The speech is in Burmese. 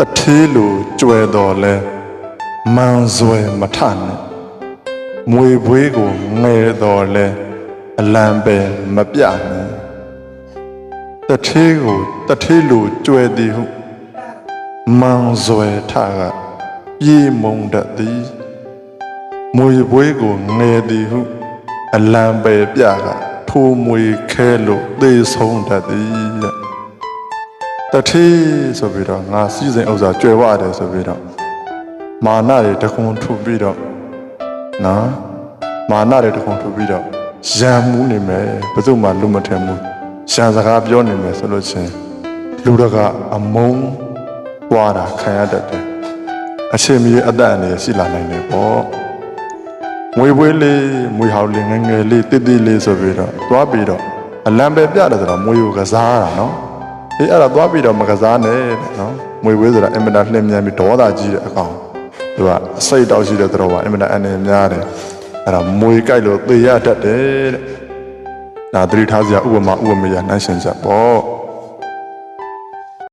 တထေးလိုကြွယ်တော်လဲမန်ဆွဲမထနဲ့မွေဘွေးကိုငယ်တော်လဲအလံပဲမပြနဲ့တထေးကိုတထေးလိုကြွယ်သည်ဟုမန်ဆွဲထကပြေးမုံတတ်သည်မွေဘွေးကိုငယ်သည်ဟုအလံပဲပြကထိုးမွေခဲလို့သေဆုံးတတ်သည်တဲ့ တထေးဆိုပြီးတော့ငါစီစဉ်ဥစ္စာကြွယ်ဝတယ်ဆိုပြီးတော့မာနတွေတခုံထုပြီးတော့နော်မာနတွေတခုံထုပြီးတော့ရံမှုနေမယ်ဘယ်သူမှလူမထင်ဘူးရံစကားပြောနေမယ်ဆိုလို့ချင်းလူတကအမုန်းပွားတာခံရတတ်တယ်အချိန်မီအသက်အန္တရာယ်ရှိလာနိုင်တယ်ပေါ့ငွေပွေးလေးမွေဟောက်လေးငယ်ငယ်လေးတိတိလေးဆိုပြီးတော့သွားပြီးတော့အလံပဲပြတယ်ဆိုတော့မွေကိုကစားတာနော် အေးအဲ့ဒါသွားပြီးတော့မကစားနဲ့တဲ့နော်မွေဝေးဆိုတာအင်မတန်လှည့်မြန်ပြီးဒေါသကြီးတဲ့အကောင်သူကအစိတ်တောက်ရှိတဲ့သတော်ကအင်မတန်အနေများတယ်အဲ့ဒါမွေကြိုက်လို့သေရတတ်တယ်တဲ့ဒါသတိထားစရာဥပမာဥပမာရနှိုင်းရှင်ချက်ပေါ့